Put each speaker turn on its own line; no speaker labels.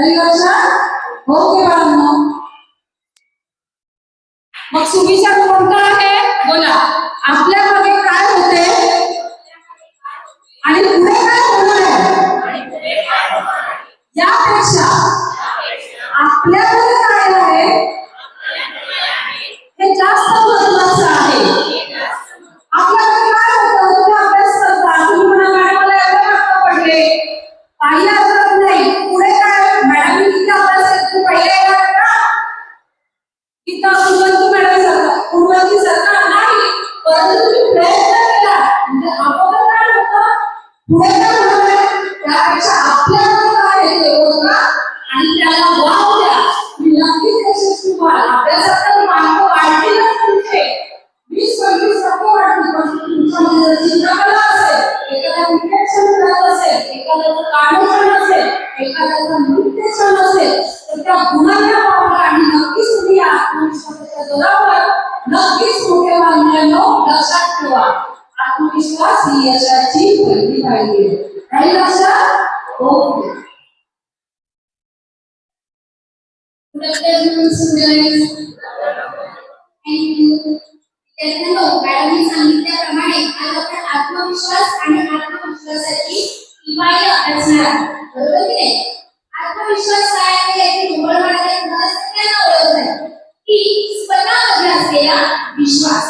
काही लक्षात ओके बाळांनो. मग सुविचार कोणता आहे? बोला. आपल्यामध्ये काय होते? आणि पुढे काय होणार आहे? यापेक्षा आपल्याकडे पुढे काय होणार आहे? त्यापेक्षा आपल्याकडे काय आहे आणि त्याला वाव द्या मी नक्कीच यशस्वी व्हाल अभ्यासात मार्क वाढतीलच तुमचे वीस पंचवीस टक्के वाढतील पण तुमच्यामध्ये जर चित्रकला असेल एखादा क्रिकेट छंद असेल एखाद्याचं गाणं असेल एखाद्याचं नृत्य छंद असेल तर त्या गुणांना वापरा आणि नक्कीच तुम्ही या आत्मविश्वासाच्या जोरावर नक्कीच मोठे बांधण्यानो लक्षात ठेवा आत्मविश्वास ही. यशाची पहिली पाहिजे काही लक्षात हो. ओके
Good सांगितल्याप्रमाणे आज आपण आत्मविश्वास आणि आत्मविश्वासाची किफायत असणार. आहोत. बरोबर की नाही? आत्मविश्वास काय आहे याची निवड मार्गाने तुम्हाला सगळ्यांना ओळख आहे की स्वतःमध्ये असलेला विश्वास.